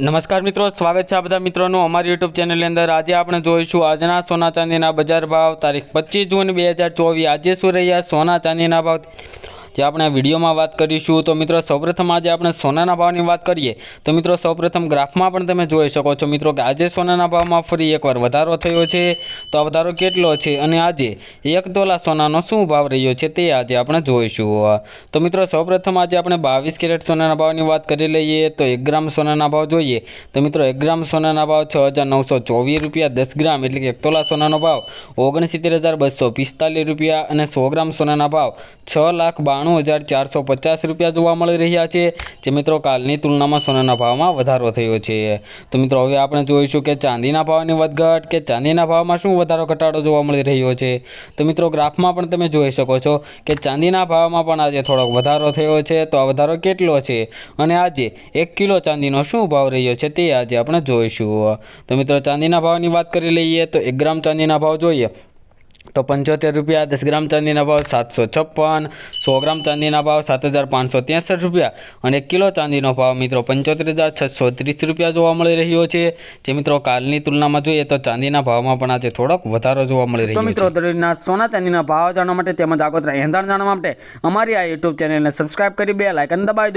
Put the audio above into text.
નમસ્કાર મિત્રો, સ્વાગત છે આ બધા મિત્રોનું અમારી યુટ્યુબ ચેનલની અંદર. આજે આપણે જોઈશું આજના સોના ચાંદીના બજાર ભાવ, તારીખ પચીસ જૂન બે હજાર ચોવીસ. આજે શું રહ્યા સોના ચાંદીના ભાવ? જે આપણે આ વિડીયોમાં વાત કરીશું, તો મિત્રો સૌપ્રથમ આજે આપણે સોનાના ભાવની વાત કરીએ. તો મિત્રો સૌપ્રથમ ગ્રાફમાં પણ તમે જોઈ શકો છો મિત્રો કે આજે સોનાના ભાવમાં ફરી એકવાર વધારો થયો છે. તો આ વધારો કેટલો છે અને આજે એક તોલા સોનાનો શું ભાવ રહ્યો છે તે આજે આપણે જોઈશું. તો મિત્રો સૌપ્રથમ આજે આપણે બાવીસ કેરેટ સોનાના ભાવની વાત કરી લઈએ, તો એક ગ્રામ સોનાના ભાવ જોઈએ. તો મિત્રો એક ગ્રામ સોનાના ભાવ છ હજાર નવસો ચોવીસ રૂપિયા દસ ગ્રામ એટલે કે એક તોલા સોનાનો ભાવ ઓગણસિત્તેર હજાર બસો પિસ્તાલીસ રૂપિયા અને સો ગ્રામ સોનાના ભાવ છ લાખ બાણું હજાર ચારસો પચાસ રૂપિયા જોવા મળી રહ્યા છે. જે મિત્રો કાલની તુલનામાં સોનાના ભાવમાં વધારો થયો છે. તો મિત્રો, હવે આપણે જોઈશું કે ચાંદીના ભાવની વધઘટ કે ચાંદીના ભાવમાં શું વધારો ઘટાડો જોવા મળી રહ્યો છે. તો મિત્રો, ગ્રાફમાં પણ તમે જોઈ શકો છો કે ચાંદીના ભાવમાં પણ આજે થોડોક વધારો થયો છે. તો આ વધારો કેટલો છે? અને આજે એક કિલો ચાંદીનો શું ભાવ રહ્યો છે તે આજે આપણે જોઈશું. તો મિત્રો, ચાંદીના ભાવની વાત કરી લઈએ તો એક ગ્રામ ચાંદીના ભાવ જોઈએ. તો પંચોતેર રૂપિયા દસ ગ્રામ ચાંદીના ભાવ સાતસો છપ્પન સો ગ્રામ ચાંદીના ભાવ સાત હજાર પાંચસો ત્રેસઠ રૂપિયા અને કિલો ચાંદીનો ભાવ મિત્રો પંચોતેર હજાર છસો ત્રીસ રૂપિયા જોવા મળી રહ્યો છે. જે મિત્રો કાલની તુલનામાં જોઈએ તો ચાંદીના ભાવમાં પણ આજે થોડોક વધારો જોવા મળી રહ્યો છે મિત્રો દરરોજના સોના ચાંદીના ભાવ જાણવા માટે તેમજ આગોતરા એંધાણ જાણવા માટે અમારી આ યુટ્યુબ ચેનલને સબસ્ક્રાઇબ કરી બે લાઇકન દબાવી દો.